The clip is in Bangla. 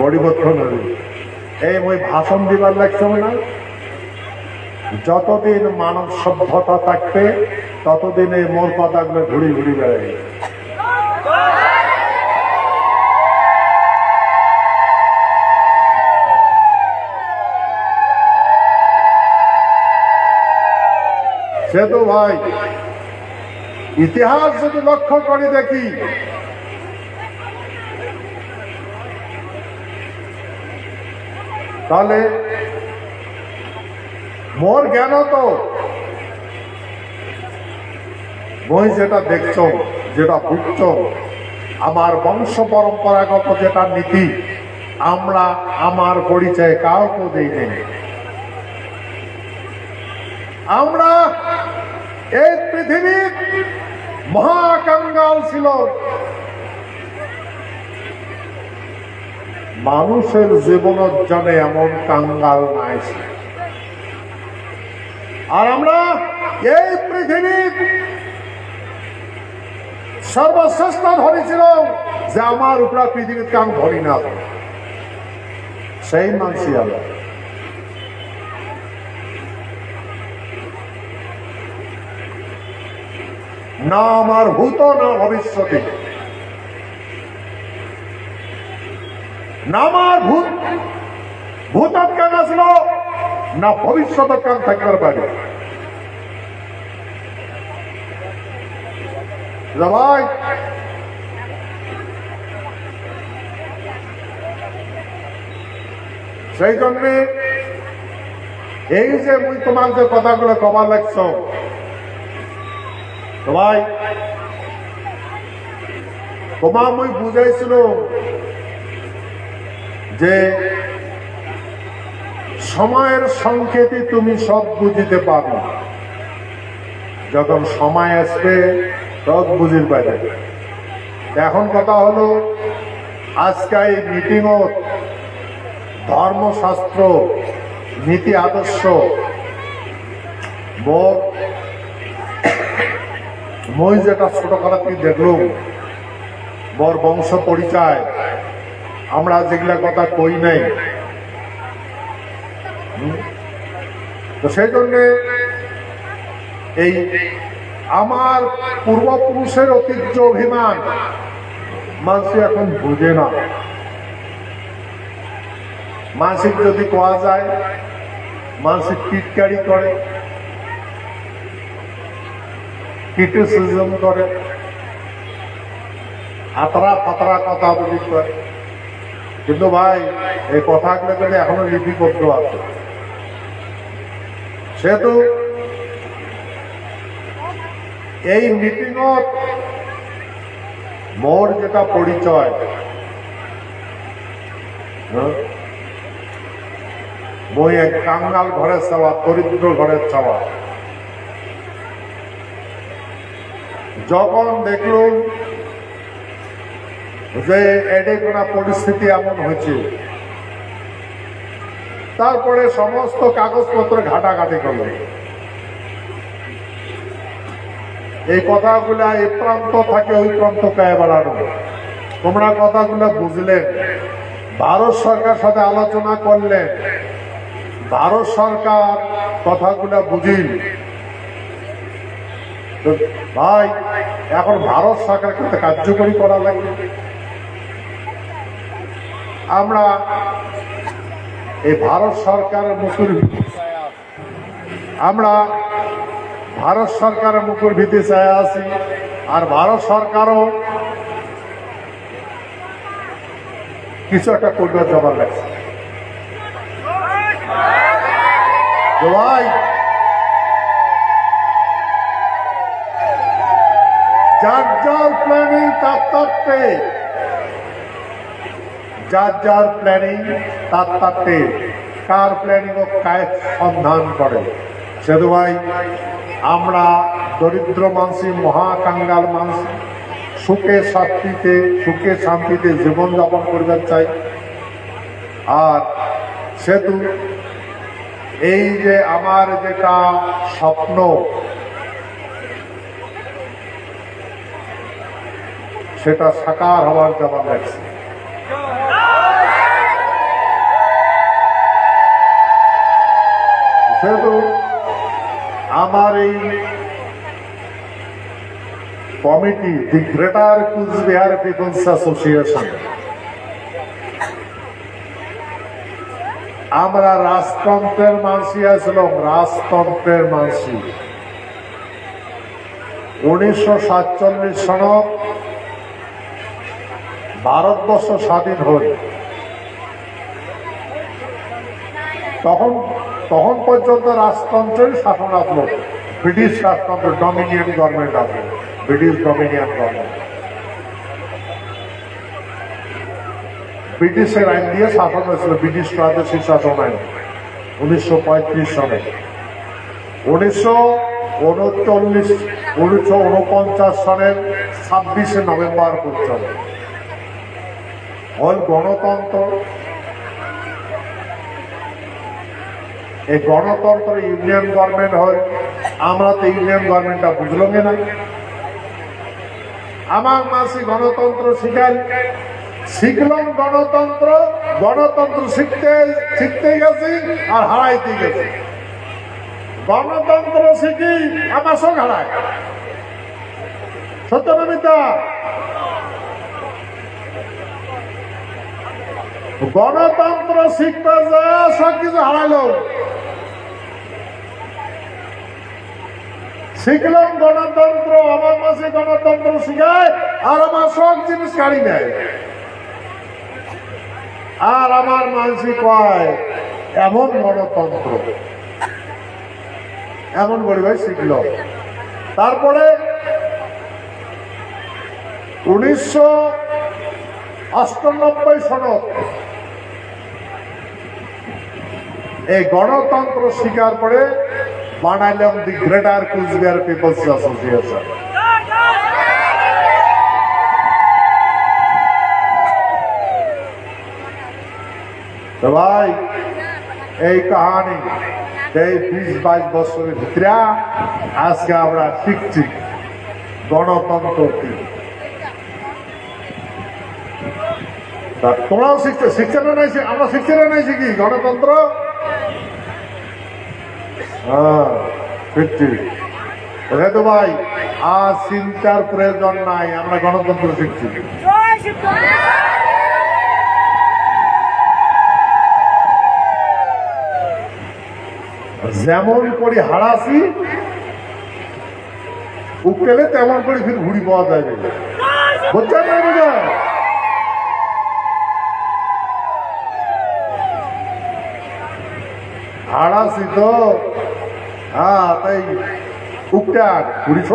পরিবর্তন হবে এই মই ভাষণ দিবার লাগছে না। যতদিন মানব সভ্যতা থাকবে, ততদিন এই মোর কথাগুলো ঘুরি ঘুরি বেড়াই সে তো ভাই, ইতিহাস যদি লক্ষ্য করে দেখি তাহলে মোর জ্ঞান তো বই যেটা দেখছ, যেটা বুঝছ, আমার বংশ পরম্পরাগত যেটা নীতি, আমরা আমার পরিচয় কাউকে দিই নেই। আমরা এই পৃথিবীর মহাকাঙ্গাল ছিল। মানুষের জীবনের জন্য এমন কাঙ্গাল নাই। আর আমরা এই পৃথিবীর সর্বশ্রেষ্ঠ ধরেছিল যে আমার উপরা পৃথিবীর কাম ধরি না। সেই মানসি আল্লাহ। না আমার ভূত, না ভবিষ্যতে। আমার ভূত ভূত কান আসলো, না ভবিষ্যৎ কান থাকবার পারে ভাই। সেই জন্যে এই যে মুই তোমার যে কথাগুলো কবার লাগছ তো ভাই তোমা মুই বুঝাইছিল যে সময়ের সংকেতে তুমি সব বুঝিতে পারো। যখন সময় আসবে সব বুঝির পাবে এখন কথা হলো, আজকে এই মিটিংও ধর্মশাস্ত্র, নীতি আদর্শ মই যেটা ছোটখাটো তুই দেখলুম, বর বংশ পরিচয় আমরা যেগুলা কথা কই নাই। তো সেই জন্যে এই আমার পূর্বপুরুষের ঐতিহ্য অভিমান মানুষ এখন বুঝে না। মানসিক যদি কোয়া যায় মানসিক টিটকারি করে, ক্রিটিসিজম করে আতরা ফাতরা কথা বলি করে। কিন্তু ভাই, এই কথাগুলো কিন্তু এখনও লিপিবদ্ধ আছে সেহেতু এই মিটিংত মোর যেটা পরিচয় হ্যাঁ? মই এক কাঙ্গাল ঘরের চাওয়া, দরিদ্র ঘরের চাওয়া যখন দেখলুম যে এডে কোনো পরিস্থিতি এমন হয়েছে। তারপরে সমস্ত কাগজপত্র ঘাটাঘাটি করল। এই কথাগুলা এই প্রান্ত থাকে ওই প্রান্ত কায় বেড়ানো তোমরা কথাগুলো বুঝলেন ভারত সরকার সাথে আলোচনা করলেন ভারত সরকার কথাগুলো বুঝিল। ভাই, এখন ভারত সরকার কিন্তু কার্যকরী করা লাগবে। আমরা এই ভারত সরকারের মুখের আমরা ভারত সরকারের মুখের ভীতি চাই আছি আর ভারত সরকারও কিছু একটা করবে জবাব ভাই যার যার প্ল্যানিং তার তারতে যার যার প্ল্যানিং তার তারতে কার প্ল্যানিং ও কায় সন্ধান করে। সেতু ভাই, আমরা দরিদ্র মানসি মহাকাঙ্গাল মানসি, সুখে শান্তিতে সুখে শান্তিতে জীবনযাপন করতে চাই। আর সেতু এই যে আমার যেটা স্বপ্ন, সেটা সাকার হওয়ার জমা আমার এই committee, the greater Cooch Behar peoples association. আমরা রাজতন্ত্রের মানসি আসলাম রাজতন্ত্রের মানসি। উনিশশো সাতচল্লিশ সনদ ভারতবর্ষ স্বাধীন হল। তখন তখন পর্যন্ত রাজতন্ত্রের শাসন আসলো ব্রিটিশ রাজতন্ত্র, ডমিনিয়ন গভর্নমেন্ট আসলো ব্রিটিশ ডমিনিয়ন গভর্নমেন্ট। ব্রিটিশের আইন দিয়ে শাসন হয়েছিল, ব্রিটিশ প্রাদেশিক শাসন আইন, উনিশশো পঁয়ত্রিশ সালে। উনিশশো উনচল্লিশ, উনিশশো উনপঞ্চাশ সালের ছাব্বিশে নভেম্বর পর্যন্ত। হল গণতন্ত্র। এই গণতন্ত্র ইউনিয়ন গভর্নমেন্ট হয়, আমরা তো ইউনিয়ন গভর্নমেন্টটা বুঝলাম না। আমার মাসি গণতন্ত্র শিখাল শিখলাম গণতন্ত্র গণতন্ত্র শিখতে শিখতে গেছি আর হারাইতে গেছি। গণতন্ত্র শিখি, আমার সঙ্গ হারায়। সত্য নমিতা গণতন্ত্র শিখতে যা সব কিছু হারাইলো। শিখলাম গণতন্ত্র, আমার মাসে গণতন্ত্র শিখায়, আর আমার সব জিনিস কাড়ি নেয়। আর আমার মানসি কয়, এমন গণতন্ত্র। এমন পরিবেশ শিখল। তারপরে উনিশশো অষ্টানব্বই সনদ এই গণতন্ত্র স্বীকার করে বানাইলাম the greater Cooch Behar peoples association. ভাই, এই কাহানি এই বিশ বাইশ বছরের ভিতরে আজকে আমরা শিখছি গণতন্ত্র কি। তা তোমরাও শিখছে শিখছে না নাই আমরা শিখছি না নাই শিখি গণতন্ত্র? হ্যাঁ শিখছি তো ভাই, আর চিন্তার প্রয়োজন নাই, আমরা গণতন্ত্র শিখছি। যেমন করে হারাসি উকেলে তেমন করে ফির ঘুড়ি পাওয়া যাবে বুঝছেন না বুঝা হারাসি তো। হ্যাঁ তাই ঘুড়ি সব